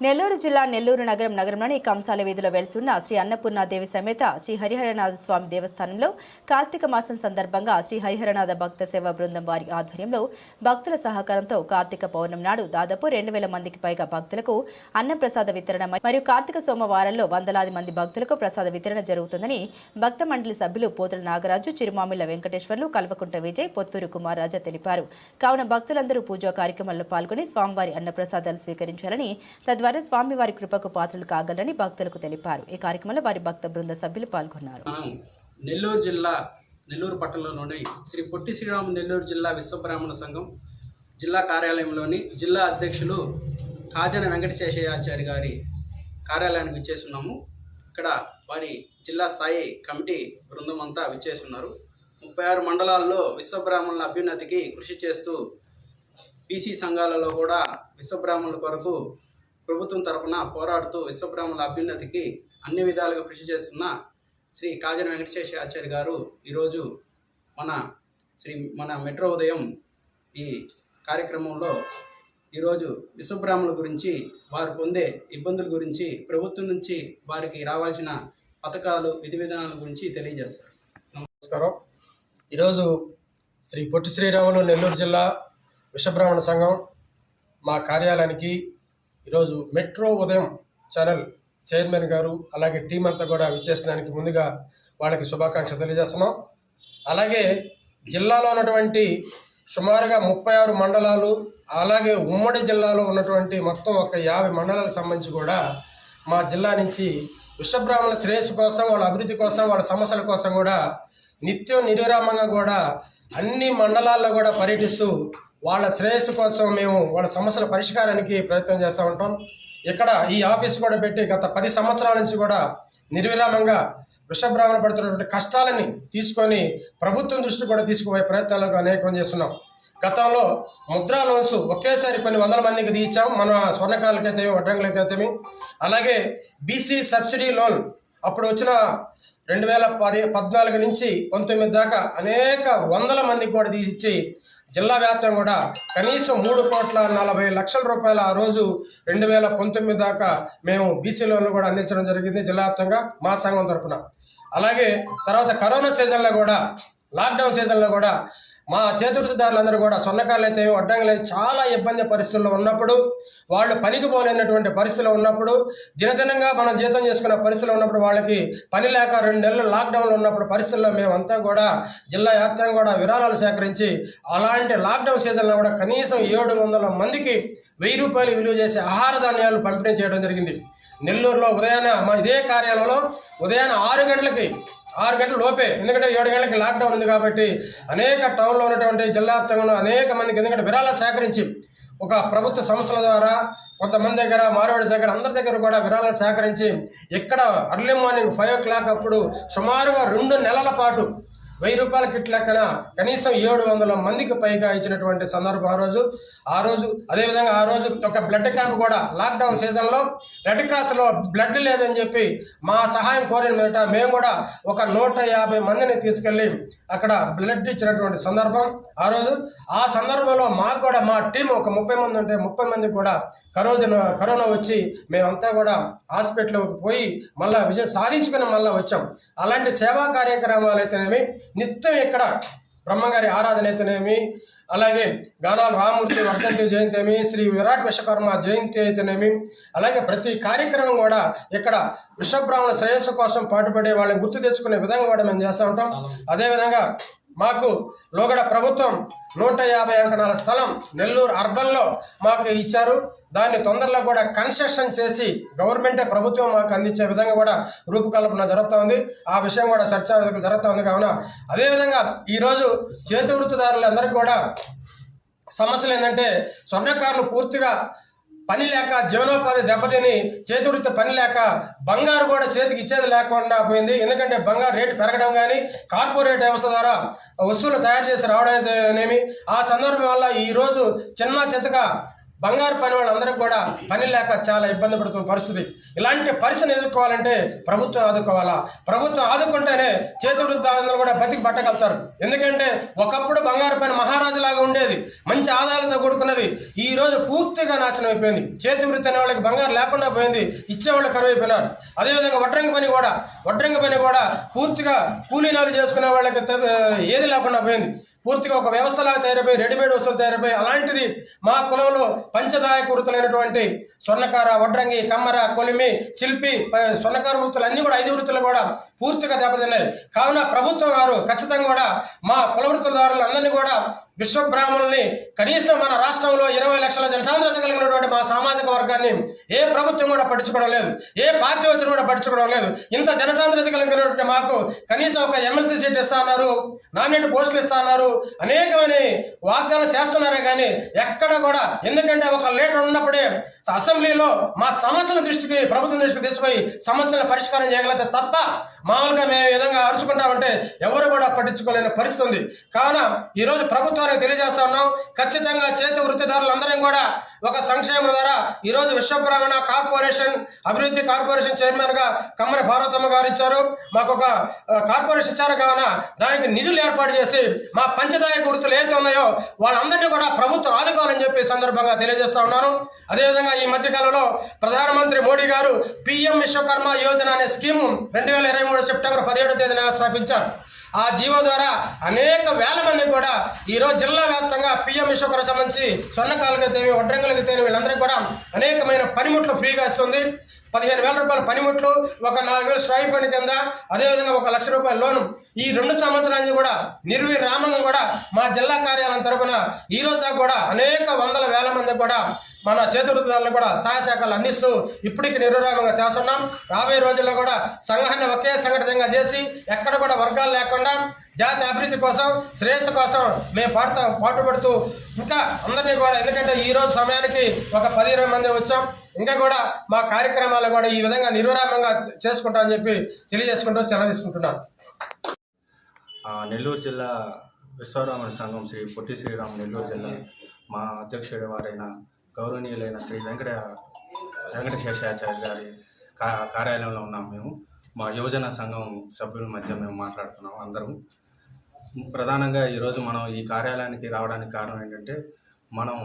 నెల్లూరు జిల్లా నెల్లూరు నగరం నగరంలోని కంసాల వీధిలో వెలుసున్న శ్రీ అన్నపూర్ణాదేవి సమేత శ్రీ హరిహరనాథ స్వామి దేవస్థానంలో కార్తీక మాసం సందర్భంగా శ్రీ హరిహరనాథ భక్త సేవా బృందం వారి ఆధ్వర్యంలో భక్తుల సహకారంతో కార్తీక పౌర్ణమి నాడు దాదాపు రెండు వేల మందికి పైగా భక్తులకు అన్నప్రసాద వితరణ మరియు కార్తీక సోమవారంలో వందలాది మంది భక్తులకు ప్రసాద వితరణ జరుగుతుందని భక్త మండలి సభ్యులు పోతుల నాగరాజు చిరుమామిళ్ళ వెంకటేశ్వర్లు కల్వకుంట విజయ్ పొత్తూరు కుమార్ రాజా తెలిపారు. కావున భక్తులందరూ పూజా కార్యక్రమాల్లో పాల్గొని స్వామివారి అన్నప్రసాదాలు స్వీకరించాలని తద్వారా స్వామివారి కృపకు పాత్రలు కాగలని భక్తులకు తెలిపారు. ఈ కార్యక్రమంలో వారి భక్త బృంద సభ్యులు పాల్గొన్నారు. నెల్లూరు జిల్లా నెల్లూరు పట్టణంలోని శ్రీ పొట్టి శ్రీరామ్ నెల్లూరు జిల్లా విశ్వబ్రాహ్మణ సంఘం జిల్లా కార్యాలయంలోని జిల్లా అధ్యక్షులు కాజన వెంకటశేషయాచారి గారి కార్యాలయానికి విచ్చేస్తున్నాము. ఇక్కడ వారి జిల్లా స్థాయి కమిటీ బృందం అంతా విచ్చేస్తున్నారు. ముప్పై ఆరు మండలాల్లో విశ్వబ్రాహ్మణుల అభ్యున్నతికి కృషి చేస్తూ బీసీ సంఘాలలో కూడా విశ్వబ్రాహ్మణుల కొరకు ప్రభుత్వం తరఫున పోరాడుతూ విశ్వబ్రాహ్మణుల అభ్యున్నతికి అన్ని విధాలుగా కృషి చేస్తున్న శ్రీ కాజన వెంకటేశ్వర ఆచార్య గారు ఈరోజు మన శ్రీ మన మెట్రో ఉదయం ఈ కార్యక్రమంలో ఈరోజు విశ్వబ్రాహ్మణుల గురించి వారు పొందే ఇబ్బందుల గురించి ప్రభుత్వం నుంచి వారికి రావాల్సిన పథకాలు విధి విధానాల గురించి తెలియజేస్తారు. నమస్కారం. ఈరోజు శ్రీ పొట్టి శ్రీరాములు నెల్లూరు జిల్లా విశ్వబ్రాహ్మణ సంఘం మా కార్యాలయానికి ఈరోజు మెట్రో ఉదయం ఛానల్ చైర్మన్ గారు అలాగే టీం అంతా కూడా విచ్చేసడానికి ముందుగా వాళ్ళకి శుభాకాంక్షలు తెలియజేస్తున్నాం. అలాగే జిల్లాలో ఉన్నటువంటి సుమారుగా ముప్పై ఆరు మండలాలు అలాగే ఉమ్మడి జిల్లాలో ఉన్నటువంటి మొత్తం ఒక యాభై మండలాలకు సంబంధించి కూడా మా జిల్లా నుంచి విశ్వబ్రాహ్మణుల శ్రేయస్సు కోసం వాళ్ళ అభివృద్ధి కోసం వాళ్ళ సమస్యల కోసం కూడా నిత్యం నిర్విరామంగా కూడా అన్ని మండలాల్లో కూడా పర్యటిస్తూ వాళ్ళ శ్రేయస్సు కోసం మేము వాళ్ళ సమస్యల పరిష్కారానికి ప్రయత్నం చేస్తూ ఉంటాం. ఇక్కడ ఈ ఆఫీస్ కూడా పెట్టి గత పది సంవత్సరాల నుంచి కూడా నిర్విరామంగా వృషభ్రామణ పడుతున్నటువంటి కష్టాలని తీసుకొని ప్రభుత్వం దృష్టి కూడా తీసుకుపోయే ప్రయత్నాలకు అనేకం చేస్తున్నాం. గతంలో ముద్రా లోన్స్ ఒకేసారి కొన్ని వందల మందికి తీర్చాం. మన స్వర్ణకాలకైతేమి వడ్రంగులకైతేమి అలాగే బీసీ సబ్సిడీ లోన్ అప్పుడు వచ్చిన రెండు వేల పది పద్నాలుగు నుంచి పంతొమ్మిది దాకా అనేక వందల మందికి కూడా తీసిచ్చి జిల్లా వ్యాప్తంగా కూడా కనీసం మూడు కోట్ల నలభై లక్షల రూపాయల ఆ రోజు రెండు వేల పంతొమ్మిది దాకా మేము బీసీ లోన్లు కూడా అందించడం జరిగింది జిల్లా వ్యాప్తంగా మా సంఘం తరఫున. అలాగే తర్వాత కరోనా సీజన్లో కూడా లాక్డౌన్ సీజన్లో కూడా మా చేతుర్తిదారులందరూ కూడా సొన్నకాయలు అయితే వడ్డంగులు చాలా ఇబ్బంది పరిస్థితుల్లో ఉన్నప్పుడు వాళ్ళు పనికి పోలేనటువంటి పరిస్థితులు ఉన్నప్పుడు దినదినంగా మనం జీతం చేసుకున్న పరిస్థితులు ఉన్నప్పుడు వాళ్ళకి పని లేక రెండు నెలలు లాక్డౌన్లో ఉన్నప్పుడు పరిస్థితుల్లో మేమంతా కూడా జిల్లా వ్యాప్తంగా కూడా విరాళాలు సేకరించి అలాంటి లాక్డౌన్ సీజన్లో కూడా కనీసం ఏడు వందల మందికి వెయ్యి రూపాయలు విలువ చేసే ఆహార ధాన్యాలు పంపిణీ చేయడం జరిగింది. నెల్లూరులో ఉదయాన్న మా ఇదే కార్యాలయంలో ఉదయాన్నే ఆరు గంటలకి ఆరు గంటల లోపే. ఎందుకంటే ఏడు గంటలకి లాక్డౌన్ ఉంది కాబట్టి అనేక టౌన్లో ఉన్నటువంటి జిల్లా వ్యాప్తంగా అనేక మందికి ఎందుకంటే విరాళాలు సేకరించి ఒక ప్రభుత్వ సంస్థల ద్వారా కొంతమంది దగ్గర మారవాడి దగ్గర అందరి దగ్గర కూడా విరాళాలు సేకరించి ఇక్కడ early morning five o'clock అప్పుడు సుమారుగా రెండు నెలల పాటు వెయ్యి రూపాయల కిట్ లెక్కన కనీసం ఏడు వందల మందికి పైగా ఇచ్చినటువంటి సందర్భం ఆ రోజు. ఆ రోజు అదేవిధంగా ఆ రోజు ఒక బ్లడ్ క్యాంప్ కూడా లాక్డౌన్ సీజన్లో రెడ్ క్రాస్లో బ్లడ్ లేదని చెప్పి మా సహాయం కోరిన మీదట మేము కూడా ఒక నూట యాభై మందిని తీసుకెళ్ళి అక్కడ బ్లడ్ ఇచ్చినటువంటి సందర్భం ఆ రోజు. ఆ సందర్భంలో మాకు కూడా మా టీం ఒక ముప్పై మంది ఉంటే ముప్పై మంది కూడా కరోనా కరోనా వచ్చి మేమంతా కూడా హాస్పిటల్కి పోయి మళ్ళీ విజయం సాధించుకుని మళ్ళీ వచ్చాం. అలాంటి సేవా కార్యక్రమాలు అయితేనేమి నిత్యం ఇక్కడ బ్రహ్మగారి ఆరాధన అయితేనేమి అలాగే గానాల రామూర్తి వర్ధంతి జయంతి ఏమి శ్రీ విరాట్ విశ్వకర్మ జయంతి అయితేనేమి అలాగే ప్రతి కార్యక్రమం కూడా ఇక్కడ విశ్వబ్రాహ్మణ శ్రేయస్సు కోసం పాటుపడే వాళ్ళని గుర్తు తెచ్చుకునే విధంగా కూడా మేము చేస్తూ ఉంటాం. అదేవిధంగా మాకు లోగడ ప్రభుత్వం నూట యాభై అంకణాల స్థలం నెల్లూరు అర్బన్లో మాకు ఇచ్చారు. దాన్ని తొందరలో కూడా కన్స్ట్రక్షన్ చేసి గవర్నమెంటే ప్రభుత్వం మాకు అందించే విధంగా కూడా రూపకల్పన జరుగుతూ ఉంది ఆ విషయం కూడా చర్చ జరుగుతూ ఉంది కావున అదేవిధంగా ఈరోజు చేతి వృత్తిదారులందరికీ కూడా సమస్యలు ఏంటంటే స్వర్ణకారులు పూర్తిగా పని లేక జీవనోపాధి దెబ్బతిని చేతుడితో పని లేక బంగారు కూడా చేతికి ఇచ్చేది లేకుండా పోయింది. ఎందుకంటే బంగారు రేటు పెరగడం కానీ కార్పొరేట్ వ్యవస్థ ద్వారా వస్తువులు తయారు చేసి రావడం అయితేనేమి ఆ సందర్భం వల్ల ఈరోజు చిన్న చితక బంగారు పని వాళ్ళందరూ కూడా పని లేక చాలా ఇబ్బంది పడుతున్న పరిస్థితి. ఇలాంటి పరిస్థితిని ఎదుర్కోవాలంటే ప్రభుత్వం ఆదుకోవాలా? ప్రభుత్వం ఆదుకుంటేనే చేతి కూడా బతికి పట్టగలుగుతారు ఎందుకంటే ఒకప్పుడు బంగారు పని మహారాజులాగా ఉండేది. మంచి ఆదాయాలతో కూడుకున్నది. ఈ రోజు పూర్తిగా నాశనం అయిపోయింది. చేతి వృత్తి అనే వాళ్ళకి బంగారు లేకుండా పోయింది. ఇచ్చేవాళ్ళు కరువు అయిపోయినారు అదేవిధంగా వడ్రంగి పని కూడా వడ్రంగి పని కూడా పూర్తిగా కూలీనాలు చేసుకునే వాళ్ళకి ఏది లేకుండా పోయింది. పూర్తిగా ఒక వ్యవస్థలాగా తయారైపోయి రెడీమేడ్ వస్తువులు తయారైపోయి అలాంటిది మా కులంలో పంచదాయ వృత్తులైనటువంటి స్వర్ణకార వడ్రంగి కమ్మర కొలిమి శిల్పి ప- స్వర్ణకార వృత్తులు అన్నీ కూడా ఐదు వృత్తులు కూడా పూర్తిగా దెబ్బతిన్నాయి. కావున ప్రభుత్వం వారు ఖచ్చితంగా కూడా మా కుల వృత్తుదారులందరినీ కూడా విశ్వబ్రాహ్మణుల్ని కనీసం మన రాష్ట్రంలో ఇరవై లక్షల జనసాంద్రత కలిగినటువంటి మా సామాజిక వర్గాన్ని ఏ ప్రభుత్వం కూడా పట్టించుకోవడం లేదు. ఏ పార్టీ వచ్చిన కూడా పట్టించుకోవడం లేదు. ఇంత జనసాంద్రత కలిగినటువంటి మాకు కనీసం ఒక ఎమ్మెల్సీ సీట్ ఇస్తా అన్నారు నామినేట్ పోస్టులు ఇస్తా అన్నారు అనేకమైన వాగ్దానం చేస్తున్నారే కానీ ఎక్కడ కూడా ఎందుకంటే ఒక లీడర్ ఉన్నప్పుడే అసెంబ్లీలో మా సమస్యల దృష్టికి ప్రభుత్వం దృష్టికి తీసుకుపోయి సమస్యల పరిష్కారం చేయగలిగితే తప్ప మామూలుగా మేము ఈ విధంగా అరుచుకుంటామంటే ఎవరు కూడా పట్టించుకోలేని పరిస్థితి ఉంది. కావున ఈరోజు ప్రభుత్వానికి తెలియజేస్తా ఉన్నాం. ఖచ్చితంగా చేతి వృత్తిదారులందరం కూడా ఒక సంక్షేమం ద్వారా ఈరోజు విశ్వబ్రాహ్మణ కార్పొరేషన్ అభివృద్ధి కార్పొరేషన్ చైర్మన్గా కమ్మరి భారతమ్మ గారు ఇచ్చారు. మాకు ఒక కార్పొరేషన్ ఇచ్చారు. కావున దానికి నిధులు ఏర్పాటు చేసి మా పంచదాయ గుర్తులు ఏదైతే ఉన్నాయో వాళ్ళందరినీ కూడా ప్రభుత్వం ఆదుకోవాలని చెప్పి సందర్భంగా తెలియజేస్తా ఉన్నాను. అదేవిధంగా ఈ మధ్యకాలంలో ప్రధానమంత్రి మోడీ గారు పిఎం విశ్వకర్మ యోజన అనే స్కీమ్ రెండు వేల ఇరవై మూడు సెప్టెంబర్ పదిహేడో తేదీన స్థాపించారు. ఆ జీవో ద్వారా అనేక వేల మంది కూడా ఈరోజు జిల్లా వ్యాప్తంగా పిఎం విశ్వకర సంబంధించి స్వర్ణకాలకైతేమి వడ్రంగులకైతేమి వీళ్ళందరికీ కూడా అనేకమైన పనిముట్లు ఫ్రీగా ఇస్తుంది. పదిహేను వేల రూపాయల పనిముట్లు ఒక నాలుగు వేలు స్ట్రైఫ్ అని కింద అదేవిధంగా ఒక లక్ష రూపాయల లోను. ఈ రెండు సంవత్సరానికి కూడా నిర్విరామంగా కూడా మా జిల్లా కార్యాలయం తరపున ఈ రోజు కూడా అనేక వందల వేల మంది కూడా మన చేతువృత్తిదారులు కూడా సహాయ శాఖలు అందిస్తూ ఇప్పటికి నిర్విరామంగా చేస్తున్నాం. రాబోయే రోజుల్లో కూడా సంఘాన్ని ఒకే సంఘటితంగా చేసి ఎక్కడ కూడా వర్గాలు లేకుండా జాతి అభివృద్ధి కోసం శ్రేయస్సు కోసం మేము పాడుతా పాటుపడుతూ ఇంకా అందరినీ కూడా ఎందుకంటే ఈ రోజు సమయానికి ఒక పది ఇరవై మంది వచ్చాం. ఇంకా కూడా మా కార్యక్రమాలు కూడా ఈ విధంగా నిర్విరామంగా చేసుకుంటామని చెప్పి తెలియజేసుకుంటూ సెలవు తీసుకుంటున్నాను. నెల్లూరు జిల్లా విశ్వరామణ సంఘం శ్రీ పొట్టి శ్రీరామ్ నెల్లూరు జిల్లా మా అధ్యక్షుడి వారైన గౌరవనీయులైన శ్రీ వెంకట వెంకటశేషాచార్య గారి కార్యాలయంలో ఉన్నాం మేము. మా యువజన సంఘం సభ్యుల మధ్య మేము మాట్లాడుతున్నాం అందరం. ప్రధానంగా ఈరోజు మనం ఈ కార్యాలయానికి రావడానికి కారణం ఏంటంటే మనం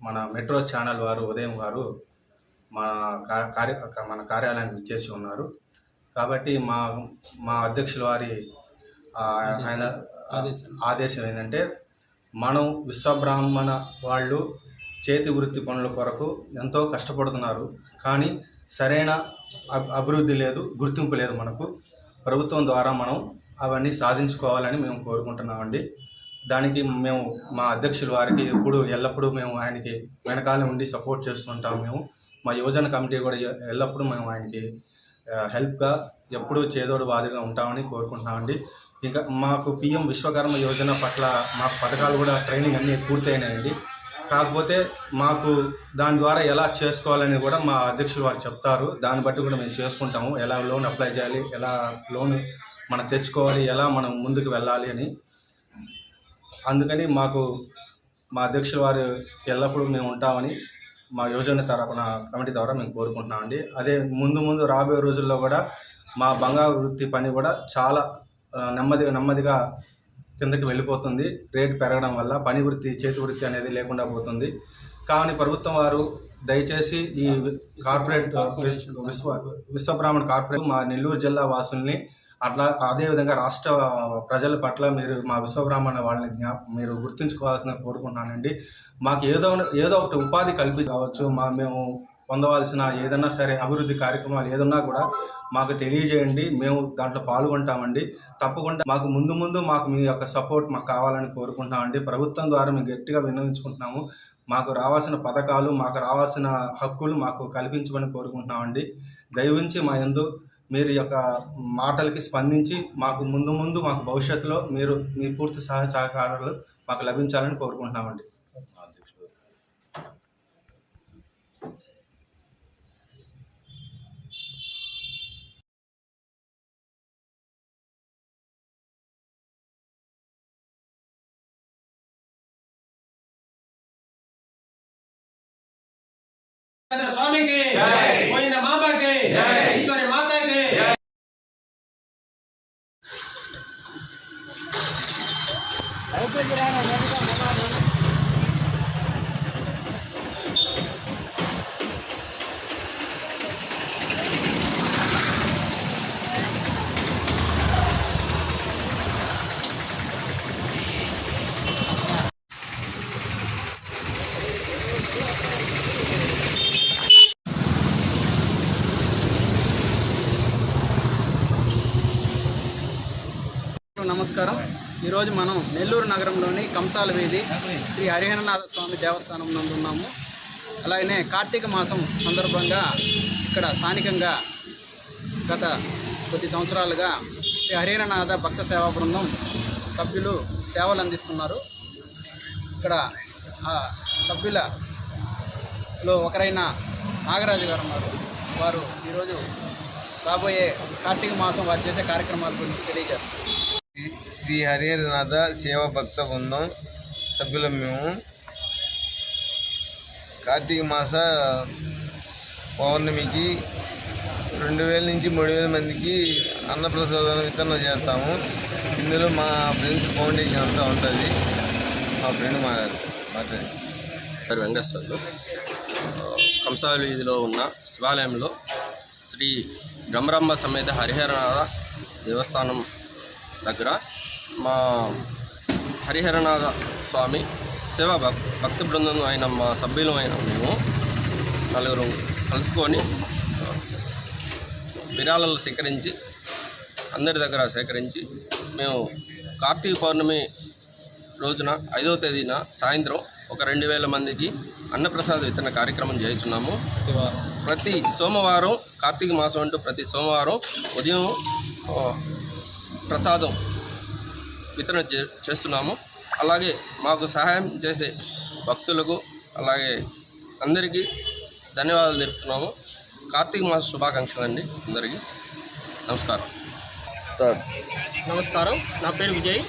మన మెట్రో ఛానల్ వారు ఉదయం వారు మన కా- కార్య మన కార్యాలయానికి ఇచ్చేసి ఉన్నారు. కాబట్టి మా మా అధ్యక్షుల వారి ఆయన ఆదేశం. ఏంటంటే మనం విశ్వబ్రాహ్మణ వాళ్ళు చేతి వృత్తి పనుల కొరకు ఎంతో కష్టపడుతున్నారు. కానీ సరైన అభివృద్ధి లేదు గుర్తింపు లేదు మనకు. ప్రభుత్వం ద్వారా మనం అవన్నీ సాధించుకోవాలని మేము కోరుకుంటున్నామండి. దానికి మేము మా అధ్యక్షుల వారికి ఎప్పుడు ఎల్లప్పుడూ మేము ఆయనకి వెనకాల ఉండి సపోర్ట్ చేస్తుంటాం మేము. మా యువజన కమిటీ కూడా ఎల్లప్పుడూ మేము ఆయనకి హెల్ప్గా ఎప్పుడూ చేదోడు వాదిగా ఉంటామని కోరుకుంటున్నామండి. ఇంకా మాకు పిఎం విశ్వకర్మ యోజన పట్ల మాకు పథకాలు కూడా ట్రైనింగ్ అన్నీ పూర్తయినాయండి. కాకపోతే మాకు దాని ద్వారా ఎలా చేసుకోవాలని కూడా మా అధ్యక్షులు వారు చెప్తారు. దాన్ని బట్టి కూడా మేము చేసుకుంటాము. ఎలా లోన్ అప్లై చేయాలి ఎలా లోన్ మనం తెచ్చుకోవాలి ఎలా మనం ముందుకు వెళ్ళాలి అని. అందుకని మాకు మా అధ్యక్షుల వారు ఎల్లప్పుడూ మేము ఉంటామని మా యోజన తరపున కమిటీ ద్వారా మేము కోరుకుంటున్నామండి. అదే ముందు ముందు రాబోయే రోజుల్లో కూడా మా బంగారు వృత్తి పని కూడా చాలా నెమ్మదిగా నెమ్మదిగా కిందకి వెళ్ళిపోతుంది. రేటు పెరగడం వల్ల పని వృత్తి చేతి వృత్తి అనేది లేకుండా పోతుంది. కావున ప్రభుత్వం వారు దయచేసి ఈ కార్పొరేట్ విశ్వ విశ్వబ్రాహ్మణ కార్పొరేట్ మా నెల్లూరు జిల్లా వాసుల్ని అట్లా అదేవిధంగా రాష్ట్ర ప్రజల పట్ల మీరు మా విశ్వబ్రాహ్మణ వాళ్ళని జ్ఞాప మీరు గుర్తుంచుకోవాల్సిన కోరుకుంటున్నానండి. మాకు ఏదో ఏదో ఒకటి ఉపాధి కల్పి కావచ్చు మా మేము పొందవలసిన ఏదన్నా సరే అభివృద్ధి కార్యక్రమాలు ఏదన్నా కూడా మాకు తెలియజేయండి. మేము దాంట్లో పాల్గొంటామండి. తప్పకుండా మాకు ముందు ముందు మాకు మీ యొక్క సపోర్ట్ మాకు కావాలని కోరుకుంటున్నామండి. ప్రభుత్వం ద్వారా మేము గట్టిగా విన్నవించుకుంటున్నాము. మాకు రావాల్సిన పథకాలు మాకు రావాల్సిన హక్కులు మాకు కల్పించమని కోరుకుంటున్నామండి. దయవించి మా యందు మీరు యొక్క మాటలకి స్పందించి మాకు ముందు ముందు మాకు భవిష్యత్తులో మీరు మీ పూర్తి సహాయ సహకారాలు మాకు లభించాలని కోరుకుంటున్నామండి. ఈరోజు మనం నెల్లూరు నగరంలోని కంసాల వీధి శ్రీ హరిహరనాథ స్వామి దేవస్థానం నందు ఉన్నాము. అలాగనే కార్తీక మాసం సందర్భంగా ఇక్కడ స్థానికంగా గత కొద్ది సంవత్సరాలుగా శ్రీ హరిహరనాథ భక్త సేవా బృందం సభ్యులు సేవలు అందిస్తున్నారు. ఇక్కడ ఆ సభ్యులలో ఒకరైన నాగరాజు గారు ఉన్నారు. వారు ఈరోజు రాబోయే కార్తీక మాసం వారు చేసే కార్యక్రమాల గురించి తెలియజేస్తారు. శ్రీ హరిహరనాథ సేవా భక్త బృందం సభ్యులం మేము. కార్తీక మాస పౌర్ణమికి రెండు వేల నుంచి మూడు వేల మందికి అన్నప్రసాదం వితరణ చేస్తాము. ఇందులో మా ఫ్రెండ్స్ ఫౌండేషన్ అంతా ఉంటుంది. మా ఫ్రెండ్ మాట్లాడు మాట్లాడి. పేరు వెంకటేశ్వర్లు. కంసాల వీధిలో ఉన్న శివాలయంలో శ్రీ బ్రహ్మరంభ సమేత హరిహరనాథ దేవస్థానం దగ్గర మా హరిహరనాథ స్వామి శివ భక్ భక్తి బృందం అయిన మా సభ్యులు అయిన మేము నలుగురు కలుసుకొని విరాళాలు సేకరించి అందరి దగ్గర సేకరించి మేము కార్తీక పౌర్ణమి రోజున ఐదవ తేదీన సాయంత్రం ఒక రెండు వేల మందికి అన్నప్రసాద వితరణ కార్యక్రమం చేస్తున్నాము. ప్రతి సోమవారం కార్తీక మాసం అంటూ ప్రతి సోమవారం ఉదయం ప్రసాదం వితరణ చే చేస్తున్నాము. అలాగే మాకు సహాయం చేసే భక్తులకు అలాగే అందరికీ ధన్యవాదాలు తెలుపుతున్నాము. కార్తీక మాస శుభాకాంక్షలు అండి అందరికీ. నమస్కారం. నమస్కారం. నా పేరు విజయ్.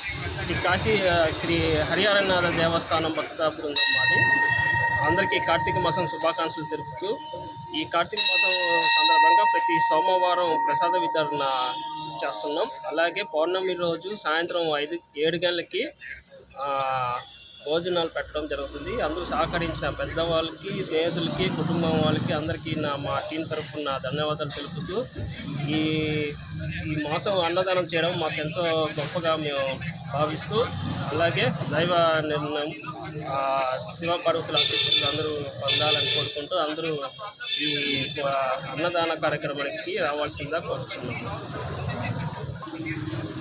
శ్రీ కాశీ శ్రీ హరిహరనాథ దేవస్థానం భక్త బృందం మాది. అందరికీ కార్తీక మాసం శుభాకాంక్షలు తెలుపుతూ ఈ కార్తీక మాసం సందర్భంగా ప్రతి సోమవారం ప్రసాద వితరణ చేస్తున్నాం. అలాగే పౌర్ణమి రోజు సాయంత్రం ఐదు ఏడు గంటలకి భోజనాలు పెట్టడం జరుగుతుంది. అందరూ సహకరించిన పెద్దవాళ్ళకి స్నేహితులకి కుటుంబం వాళ్ళకి అందరికీ నా మా టీం తరఫున ధన్యవాదాలు తెలుపుతూ ఈ ఈ మాసం అన్నదానం చేయడం మాకు ఎంతో గొప్పగా మేము భావిస్తూ అలాగే దైవ నిర్ణయం శివ పర్వతుల అందరూ పొందాలని కోరుకుంటూ అందరూ ఈ అన్నదాన కార్యక్రమానికి రావాల్సిందిగా కోరుతున్నాము Спасибо.